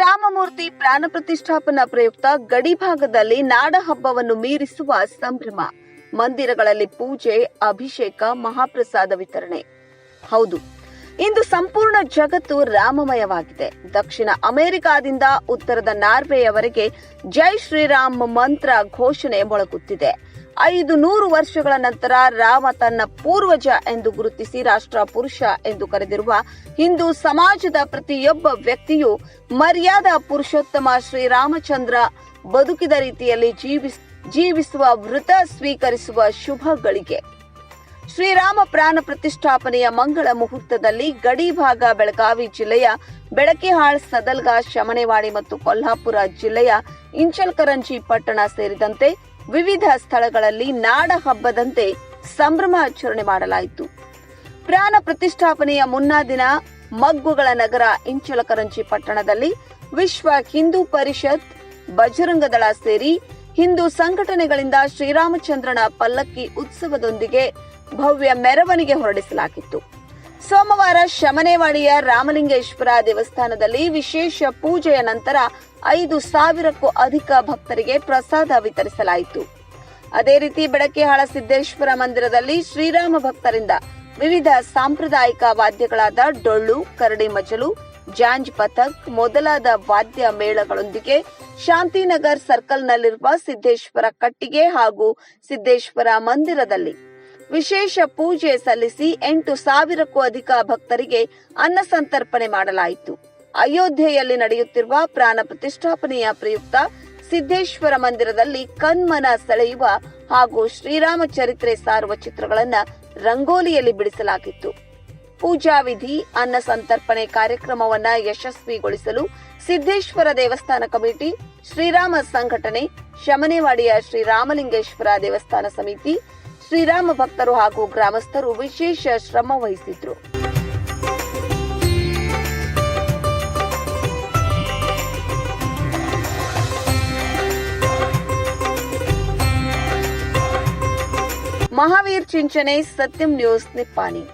ರಾಮಮೂರ್ತಿ ಪ್ರಾಣ ಪ್ರತಿಷ್ಠಾಪನಾ ಪ್ರಯುಕ್ತ ಗಡಿ ಭಾಗದಲ್ಲಿ ನಾಡ ಮೀರಿಸುವ ಸಂಭ್ರಮ. ಮಂದಿರಗಳಲ್ಲಿ ಪೂಜೆ, ಅಭಿಷೇಕ, ಮಹಾಪ್ರಸಾದ ವಿತರಣೆ. ಹೌದು, ಇಂದು ಸಂಪೂರ್ಣ ಜಗತ್ತು ರಾಮಮಯವಾಗಿದೆ. ದಕ್ಷಿಣ ಅಮೆರಿಕಾದಿಂದ ಉತ್ತರದ ನಾರ್ವೆಯವರೆಗೆ ಜೈ ಶ್ರೀರಾಮ್ ಮಂತ್ರ ಘೋಷಣೆ ಮೊಳಗುತ್ತಿದೆ. ಐದು ನೂರು ವರ್ಷಗಳ ನಂತರ ರಾಮ ತನ್ನ ಪೂರ್ವಜ ಎಂದು ಗುರುತಿಸಿ ರಾಷ್ಟ್ರ ಪುರುಷ ಎಂದು ಕರೆದಿರುವ ಹಿಂದೂ ಸಮಾಜದ ಪ್ರತಿಯೊಬ್ಬ ವ್ಯಕ್ತಿಯು ಮರ್ಯಾದಾ ಪುರುಷೋತ್ತಮ ಶ್ರೀರಾಮಚಂದ್ರ ಬದುಕಿದ ರೀತಿಯಲ್ಲಿ ಜೀವಿಸ್, ಜೀವಿಸುವ ವೃತ ಸ್ವೀಕರಿಸುವ ಶುಭ ಗಳಿಗೆ. ಶ್ರೀರಾಮ ಪ್ರಾಣ ಪ್ರತಿಷ್ಠಾಪನೆಯ ಮಂಗಳ ಮುಹೂರ್ತದಲ್ಲಿ ಗಡಿ ಭಾಗ ಬೆಳಗಾವಿ ಜಿಲ್ಲೆಯ ಬೆಳಕಿಹಾಳ್ ಸದಲ್ಗಾ ಶಮನೆವಾಡಿ ಮತ್ತು ಕೊಲ್ಹಾಪುರ ಜಿಲ್ಲೆಯ ಇಂಚಲ್ಕರಂಜಿ ಪಟ್ಟಣ ಸೇರಿದಂತೆ ವಿವಿಧ ಸ್ಥಳಗಳಲ್ಲಿ ನಾಡ ಹಬ್ಬದಂತೆ ಸಂಭ್ರಮಾಚರಣೆ ಮಾಡಲಾಯಿತು. ಪ್ರಾಣ ಪ್ರತಿಷ್ಠಾಪನೆಯ ಮುನ್ನಾ ದಿನ ಮಗ್ಗುಗಳ ನಗರ ಇಂಚಲಕರಂಜಿ ಪಟ್ಟಣದಲ್ಲಿ ವಿಶ್ವ ಹಿಂದೂ ಪರಿಷತ್ ಬಜರಂಗದಳ ಸೇರಿ ಹಿಂದೂ ಸಂಘಟನೆಗಳಿಂದ ಶ್ರೀರಾಮಚಂದ್ರನ ಪಲ್ಲಕ್ಕಿ ಉತ್ಸವದೊಂದಿಗೆ ಭವ್ಯ ಮೆರವಣಿಗೆ ಹೊರಡಿಸಲಾಗಿತ್ತು. ಸೋಮವಾರ ಶಮನೇವಾಡಿಯ ರಾಮಲಿಂಗೇಶ್ವರ ದೇವಸ್ಥಾನದಲ್ಲಿ ವಿಶೇಷ ಪೂಜೆಯ ನಂತರ ಐದು ಸಾವಿರಕ್ಕೂ ಅಧಿಕ ಭಕ್ತರಿಗೆ ಪ್ರಸಾದ ವಿತರಿಸಲಾಯಿತು. ಅದೇ ರೀತಿ ಬೆಳಕಿಹಾಳ ಸಿದ್ದೇಶ್ವರ ಮಂದಿರದಲ್ಲಿ ಶ್ರೀರಾಮ ಭಕ್ತರಿಂದ ವಿವಿಧ ಸಾಂಪ್ರದಾಯಿಕ ವಾದ್ಯಗಳಾದ ಡೊಳ್ಳು, ಕರಡಿ ಮಜಲು, ಜಾಂಜ್ ಪಥಕ್ ಮೊದಲಾದ ವಾದ್ಯ ಮೇಳಗಳೊಂದಿಗೆ ಶಾಂತಿನಗರ್ ಸರ್ಕಲ್ನಲ್ಲಿರುವ ಸಿದ್ದೇಶ್ವರ ಕಟ್ಟಿಗೆ ಹಾಗೂ ಸಿದ್ದೇಶ್ವರ ಮಂದಿರದಲ್ಲಿ ವಿಶೇಷ ಪೂಜೆ ಸಲ್ಲಿಸಿ ಎಂಟು ಸಾವಿರಕ್ಕೂ ಅಧಿಕ ಭಕ್ತರಿಗೆ ಅನ್ನ ಸಂತರ್ಪಣೆ ಮಾಡಲಾಯಿತು. ಅಯೋಧ್ಯೆಯಲ್ಲಿ ನಡೆಯುತ್ತಿರುವ ಪ್ರಾಣ ಪ್ರತಿಷ್ಠಾಪನೆಯ ಪ್ರಯುಕ್ತ ಸಿದ್ದೇಶ್ವರ ಮಂದಿರದಲ್ಲಿ ಕಣ್ಮನ ಸೆಳೆಯುವ ಹಾಗೂ ಶ್ರೀರಾಮ ಚರಿತ್ರೆ ಸಾರುವ ಚಿತ್ರಗಳನ್ನ ರಂಗೋಲಿಯಲ್ಲಿ ಬಿಡಿಸಲಾಗಿತ್ತು. ಪೂಜಾ ವಿಧಿ, ಅನ್ನ ಸಂತರ್ಪಣೆ ಕಾರ್ಯಕ್ರಮವನ್ನ ಯಶಸ್ವಿಗೊಳಿಸಲು ಸಿದ್ದೇಶ್ವರ ದೇವಸ್ಥಾನ ಕಮಿಟಿ, ಶ್ರೀರಾಮ ಸಂಘಟನೆ, ಶಮನೇವಾಡಿಯ ಶ್ರೀರಾಮಲಿಂಗೇಶ್ವರ ದೇವಸ್ಥಾನ ಸಮಿತಿ ಶ್ರೀರಾಮ ಭಕ್ತರು ಹಾಗೂ ಗ್ರಾಮಸ್ಥರು ವಿಶೇಷ ಶ್ರಮ ವಹಿಸಿದ್ರು ಮಹಾವೀರ್ ಚಿಂಚನೆ ಸತ್ಯಂ ನ್ಯೂಸ್ ನಿಪ್ಪಾಣಿ